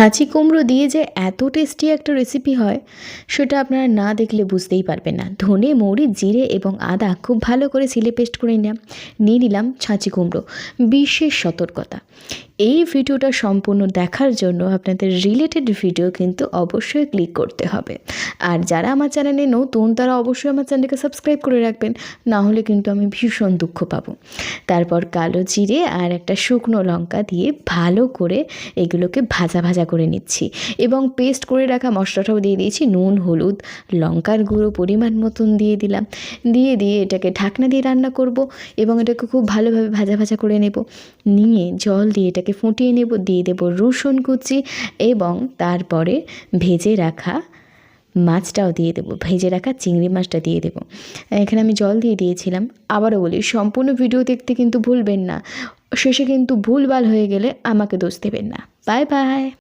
ছাঁচি কুমড়ো দিয়ে যে এত টেস্টি একটা রেসিপি হয়, সেটা আপনারা না দেখলে বুঝতেই পারবেন না। ধনে, মৌরি, জিরে এবং আদা খুব ভালো করে সিলে পেস্ট করে নিলাম, নিয়ে নিলাম ছাঁচি কুমড়ো। বিশেষ সতর্কতা। এই ভিডিওটা সম্পূর্ণ দেখার জন্য আপনাদের রিলেটেড ভিডিও কিন্তু অবশ্যই ক্লিক করতে হবে। আর যারা আমার চ্যানেলে নতুন, তারা অবশ্যই আমার চ্যানেলকে সাবস্ক্রাইব করে রাখবেন, না হলে কিন্তু আমি ভীষণ দুঃখ পাবো। তারপর কালো জিরে আর একটা শুকনো লঙ্কা দিয়ে ভালো করে এগুলোকে ভাজা ভাজা করে নিচ্ছি। এবং পেস্ট করে রাখা মশলাটাও দিয়ে দিয়েছি, নুন, হলুদ, লঙ্কার গুঁড়ো পরিমাণ মতন দিয়ে দিলাম। দিয়ে দিয়ে এটাকে ঢাকনা দিয়ে রান্না করব এবং এটাকে খুব ভালোভাবে ভাজা ভাজা করে নেব। নিয়ে জল দিয়ে এটাকে ফুটিয়ে নেব, দিয়ে দেব রসুন কুচি এবং তারপরে ভেজে রাখা মাছটাও দিয়ে দেবো, ভেজে রাখা চিংড়ি মাছটা দিয়ে দেবো। এখানে আমি জল দিয়ে দিয়েছিলাম। আবারও বলি, সম্পূর্ণ ভিডিও দেখতে কিন্তু ভুলবেন না। শেষে কিন্তু ভুলভাল হয়ে গেলে আমাকে দোষ দেবেন না। Bye bye!